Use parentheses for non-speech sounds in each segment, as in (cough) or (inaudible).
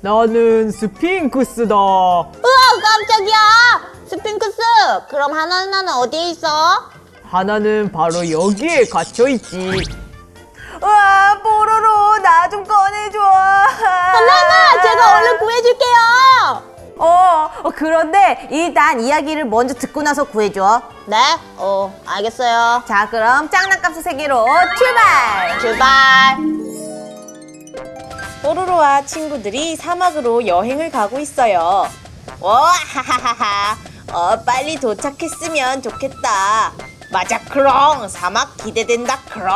나는 스핑크스다. 우와 깜짝이야 스핑크스 그럼 하나는 어디에 있어? 하나는 바로 여기에 갇혀 있지. 우와 뽀로로 나 좀 꺼내줘 하나나 (laughs) 제가 얼른 구해줄게요 어, 어, 그런데 일단 이야기를 먼저 듣고 나서 구해줘 네? 어 알겠어요 자 그럼 짱난값수 세계로 출발 출발 뽀로로와 친구들이 사막으로 여행을 가고 있어요. 와, 하하하하. 어, 빨리 도착했으면 좋겠다. 맞아, 크롱. 사막 기대된다, 크롱.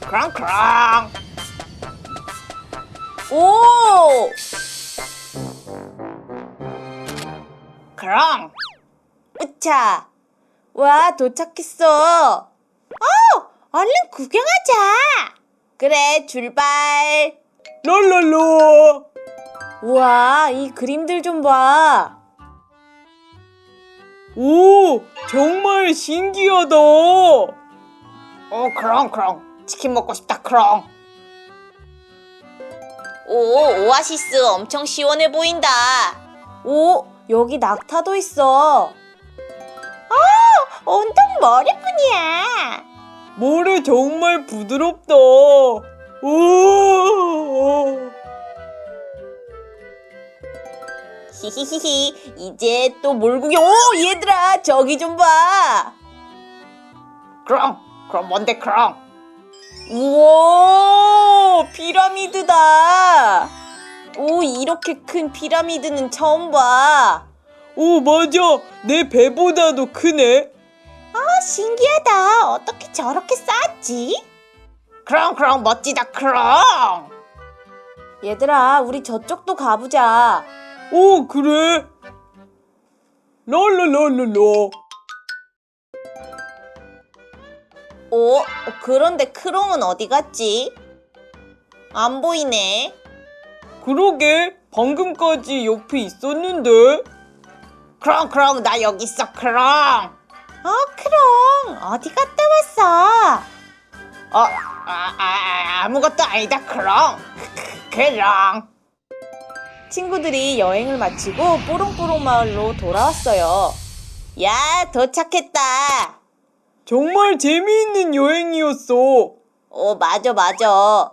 크롱, 크롱. 오! 크롱. 으차. 와, 도착했어. 어, 얼른 구경하자. 그래, 출발. 랄랄라. 우와, 이 그림들 좀 봐. 오, 정말 신기하다. 오, 크롱, 크롱. 치킨 먹고 싶다, 크롱. 오, 오아시스 엄청 시원해 보인다. 오, 여기 낙타도 있어. 아, 온통 머리뿐이야. 모래 정말 부드럽다. 오. 히히히히, 이제 또 몰구경. 오, 얘들아, 저기 좀 봐. 크롱, 그럼 뭔데, 크롱? 우와, 피라미드다. 오, 이렇게 큰 피라미드는 처음 봐. 오, 맞아. 내 배보다도 크네. 아, 신기하다. 어떻게 저렇게 쌓았지? 크롱, 크롱, 멋지다, 크롱. 얘들아, 우리 저쪽도 가보자. 오, 그래? 랄랄랄랄라. 오, 어, 그런데 크롱은 어디 갔지? 안 보이네. 그러게. 방금까지 옆에 있었는데. 크롱, 크롱, 나 여기 있어, 크롱. 어, 크롱, 어디 갔다 왔어? 어, 아, 아, 아무것도 아니다, 크롱. 크롱. 친구들이 여행을 마치고 뽀롱뽀롱 마을로 돌아왔어요. 야, 도착했다. 정말 재미있는 여행이었어. 어, 맞아, 맞아. 아,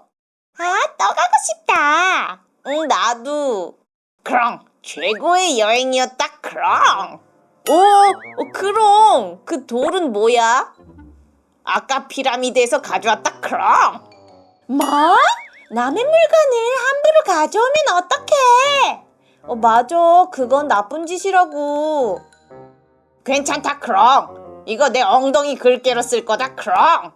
또 가고 싶다. 응, 나도. 크롱, 최고의 여행이었다, 크롱. 오, 어, 크롱, 그 돌은 뭐야? 아까 피라미드에서 가져왔다, 크롱. 뭐? 남의 물건을 함부로 가져오면 어떡해? 어, 맞아. 그건 나쁜 짓이라고. 괜찮다, 크롱. 이거 내 엉덩이 긁개로 쓸 거다, 크롱.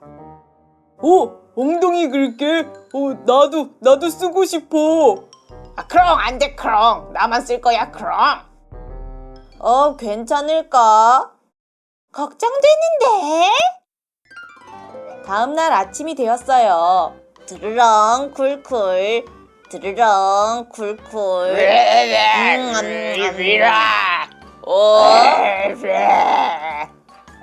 어, 엉덩이 긁게. 어, 나도, 나도 쓰고 싶어. 아, 크롱, 안 돼, 크롱. 나만 쓸 거야, 크롱. 어, 괜찮을까? 걱정되는데? 다음날 아침이 되었어요. 드르렁, 쿨쿨. 드르렁, 쿨쿨. 음, 미라. 어?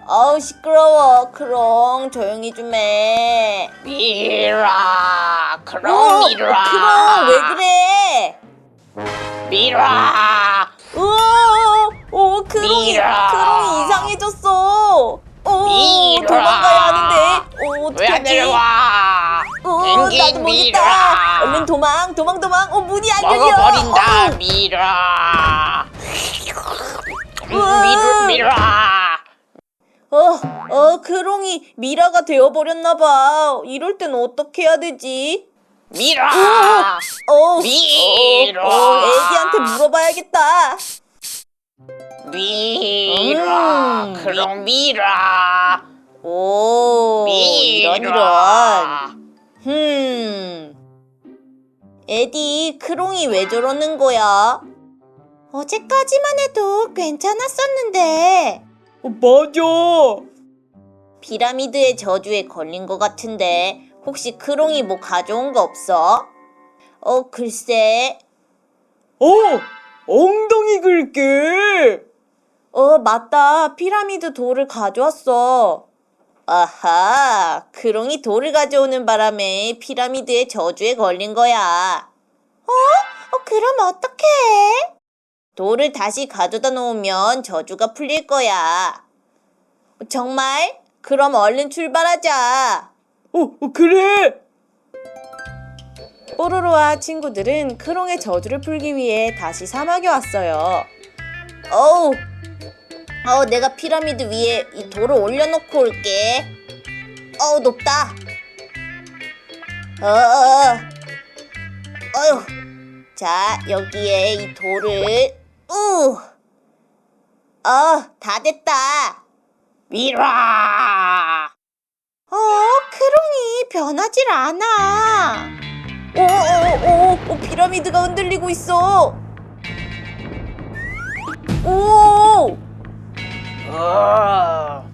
어우, 시끄러워. 크롱, 조용히 좀 해. 미라. 크롱, 미라. 크롱, 왜 그래? 미라. 오, 오, 크롱이, 크롱이 이상해졌어. 오, 도망가야 하는데. 오, 어떡하지? 내려와 오, 펭귄 나도 모르겠다. 미라. 얼른 도망, 도망, 도망. 어, 문이 안 열려. 먹어버린다 어우. 미라 으아. 미라 미라 어, 어, 크롱이 미라가 되어버렸나 봐. 이럴 땐 어떻게 해야 되지? 미라 어, 미라. 어, 어, 애기한테 물어봐야겠다. 미라 음, 그럼 미라 오, 이런 이런. 흠. 에디, 크롱이 왜 저러는 거야? 어제까지만 해도 괜찮았었는데. 어, 맞아. 피라미드의 저주에 걸린 것 같은데 혹시 크롱이 뭐 가져온 거 없어? 어 글쎄 어, 엉덩이 긁게. 어 맞다 피라미드 돌을 가져왔어 아하 크롱이 돌을 가져오는 바람에 피라미드의 저주에 걸린 거야 어? 어, 그럼 어떡해? 돌을 다시 가져다 놓으면 저주가 풀릴 거야. 정말? 그럼 얼른 출발하자. 어, 어, 그래. 뽀로로와 친구들은 크롱의 저주를 풀기 위해 다시 사막에 왔어요. 어우, 어, 내가 피라미드 위에 이 돌을 올려놓고 올게. 어우, 높다. 어, 어, 어휴. 자, 여기에 이 돌을, 우! 어, 다 됐다. 미라. 어, 크롱이 변하질 않아. 오, 오, 오, 오, 피라미드가 흔들리고 있어. 오! 우와.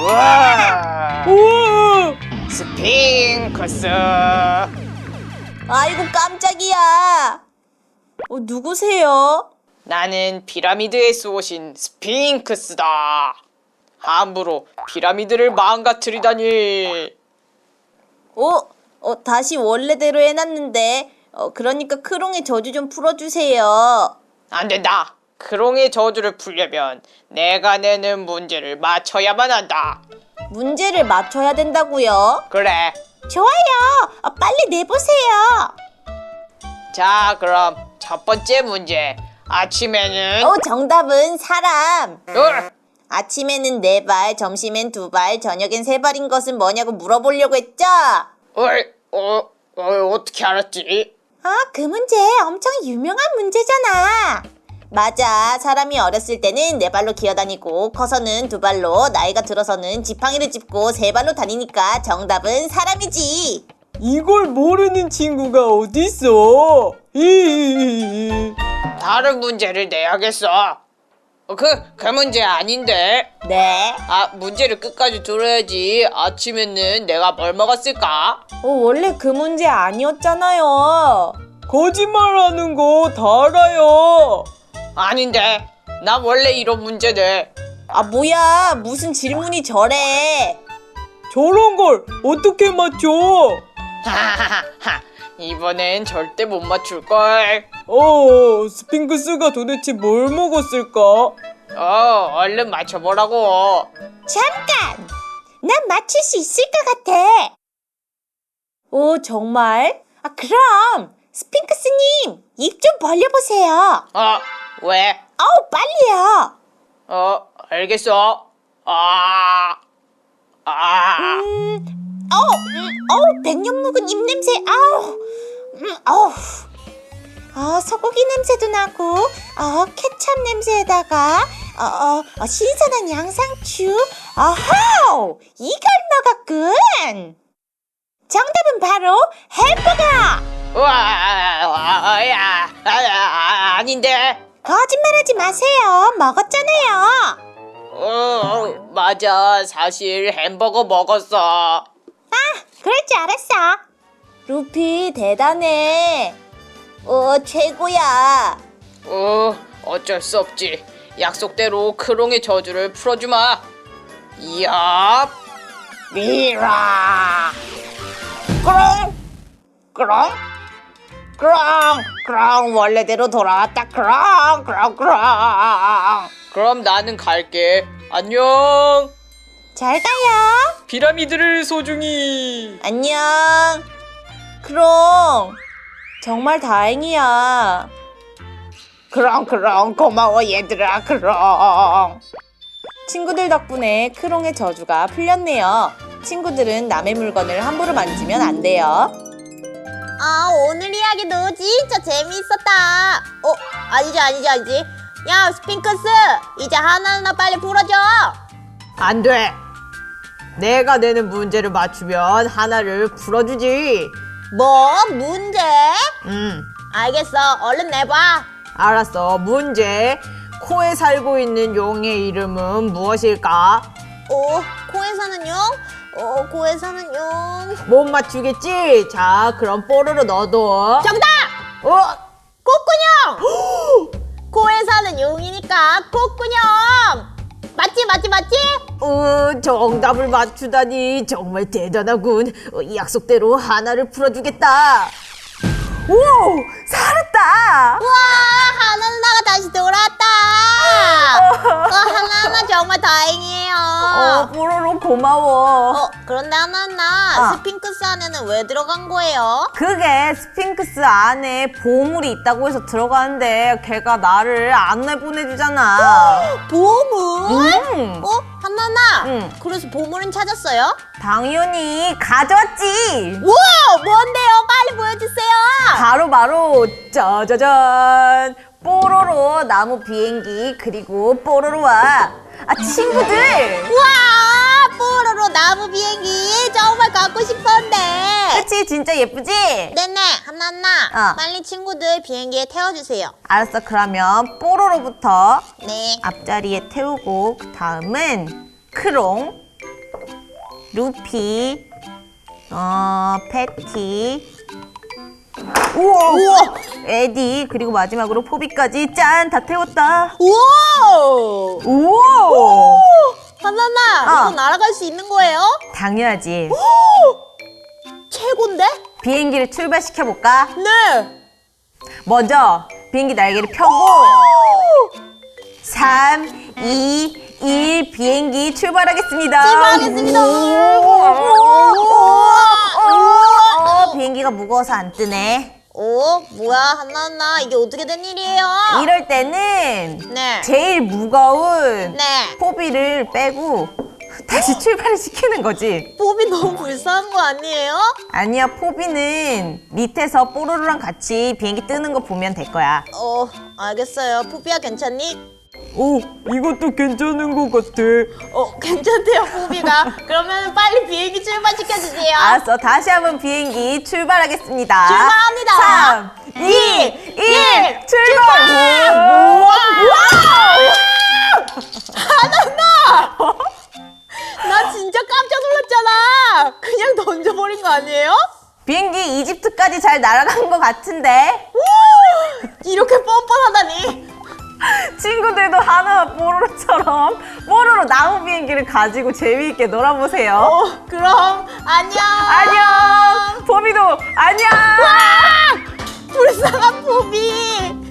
우와. 우와. 스핑크스. 아이고 깜짝이야. 어, 누구세요? 나는 피라미드에서 오신 스핑크스다. 함부로 피라미드를 망가뜨리다니. 어, 어 다시 원래대로 해놨는데. 어, 그러니까 크롱의 저주 좀 풀어주세요. 안 된다. 크롱의 저주를 풀려면 내가 내는 문제를 맞춰야만 한다. 문제를 맞춰야 된다고요? 그래. 좋아요. 어, 빨리 내보세요. 자, 그럼 첫 번째 문제. 아침에는 어, 정답은 사람. 어, 아침에는 네 발, 점심엔 두 발, 저녁엔 세 발인 것은 뭐냐고 물어보려고 했죠? 어, 어, 어, 어떻게 알았지? 아, 그 문제 엄청 유명한 문제잖아. 맞아. 사람이 어렸을 때는 네 발로 기어다니고 커서는 두 발로, 나이가 들어서는 지팡이를 짚고 세 발로 다니니까 정답은 사람이지. 이걸 모르는 친구가 어딨어? 이. 다른 문제를 내야겠어. 어, 그, 그 문제 아닌데. 네. 아, 문제를 끝까지 들어야지. 아침에는 내가 뭘 먹었을까? 어, 원래 그 문제 아니었잖아요. 거짓말하는 거 다 알아요. 아닌데. 나 원래 이런 문제네. 아, 뭐야. 무슨 질문이 저래. 저런 걸 어떻게 맞춰? 하하하하. 이번엔 절대 못 맞출걸. 어, 스핑크스가 도대체 뭘 먹었을까? 어, 얼른 맞춰보라고. 잠깐! 난 맞출 수 있을 것 같아. 오, 정말? 아, 그럼 스핑크스님 입 좀 벌려보세요. 어, 왜? 어우, 빨리요. 어, 알겠어. 아, 아, 어우, 음, 어우, 백년 묵은 입 냄새. 아우, 음, 어우. 어, 소고기 냄새도 나고, 어, 케찹 냄새에다가, 어, 어, 어, 신선한 양상추. 어허, 이걸 먹었군. 정답은 바로 햄버거. 와, 와, 야, 아, 아, 아닌데. 거짓말하지 마세요. 먹었잖아요. 어, 맞아. 사실 햄버거 먹었어. 그럴 줄 알았어. 루피 대단해. 어 최고야. 어, 어쩔 수 없지. 약속대로 크롱의 저주를 풀어주마. 이야, 미라. 크롱, 크롱, 크롱, 크롱 원래대로 돌아왔다. 크롱, 크롱, 크롱. 그럼 나는 갈게. 안녕. 잘 가요. 피라미드를 소중히. 안녕. 크롱, 정말 다행이야. 크롱, 크롱 고마워 얘들아. 크롱. 친구들 덕분에 크롱의 저주가 풀렸네요. 친구들은 남의 물건을 함부로 만지면 안 돼요. 아 오늘 이야기도 진짜 재미있었다. 어 아니지 아니지 아니지. 야 스핑크스 이제 하나하나 빨리 풀어줘. 안 돼. 내가 내는 문제를 맞추면 하나를 풀어주지. 뭐 문제? 음, 알겠어 얼른 내봐. 알았어. 문제. 코에 살고 있는 용의 이름은 무엇일까? 어 코에 사는 용? 어 용. 못 맞추겠지? 자, 그럼 뽀로로 너도. 정답! 어? 코에 사는 용이니까 코꾸녕! 맞지 맞지 맞지? 어, 정답을 맞추다니 정말 대단하군. 어, 약속대로 하나를 풀어주겠다. 우와, 살았다. 우와 하나 누나가 다시 돌아왔다. 어, 하나 누나 정말 다행이에요. 어, 뽀로로 고마워. 어, 그런데 하나 누나 어. 스핑크스 안에는 왜 들어간 거예요? 그게 스핑크스 안에 보물이 있다고 해서 들어가는데 걔가 나를 안 내 보내주잖아. (gasps) 보물? 음, 어? 하나 누나 응. 그래서 보물은 찾았어요? 당연히 가져왔지. 우와 뭔데요? 빨리 보여주세요. 바로 바로 짜자잔 뽀로로 나무 비행기 그리고 뽀로로와 아 친구들. 우와 뽀로로 나무 비행기 정말 갖고 싶었는데. 그치 진짜 예쁘지? 네네 하나 누나 어. 빨리 친구들 비행기에 태워주세요. 알았어 그러면 뽀로로부터 네. 앞자리에 태우고 그 다음은 크롱, 루피, 어 패티, 우와, 에디 그리고 마지막으로 포비까지 짠 다 태웠다. 우와 우와, 하나 누나 어. 이거 날아갈 수 있는 거예요? 당연하지. 최고인데? 비행기를 출발시켜 볼까? 네. 먼저 비행기 날개를 펴고 3, 2, 1 비행기 출발하겠습니다. 출발하겠습니다. 어, 비행기가 무거워서 안 뜨네. 오 뭐야 하나 누나 이게 어떻게 된 일이에요? 이럴 때는 네. 제일 무거운 네. 포비를 빼고 다시 출발을 시키는 거지. 뽀비 너무 불쌍한 거 아니에요? 아니야, 포비는 밑에서 뽀로로랑 같이 비행기 뜨는 거 보면 될 거야. 어 알겠어요. 뽀비야 괜찮니? 오, 이것도 괜찮은 것 같아. 어 괜찮대요 뽀비가. 그러면 빨리 비행기 출발시켜 주세요. 알았어. 다시 한번 비행기 출발하겠습니다. 출발합니다. 3, 2, 1, 출발! 나 진짜 깜짝 놀랐잖아. 그냥 던져버린 거 아니에요? 비행기 이집트까지 잘 날아간 것 같은데? 이렇게 뻔뻔하다니. (laughs) 친구들도 하나 뽀로로처럼 뽀로로 나무 비행기를 가지고 재미있게 놀아보세요. 어 그럼 안녕. 안녕! 포비도 안녕! 불쌍한 뽀비.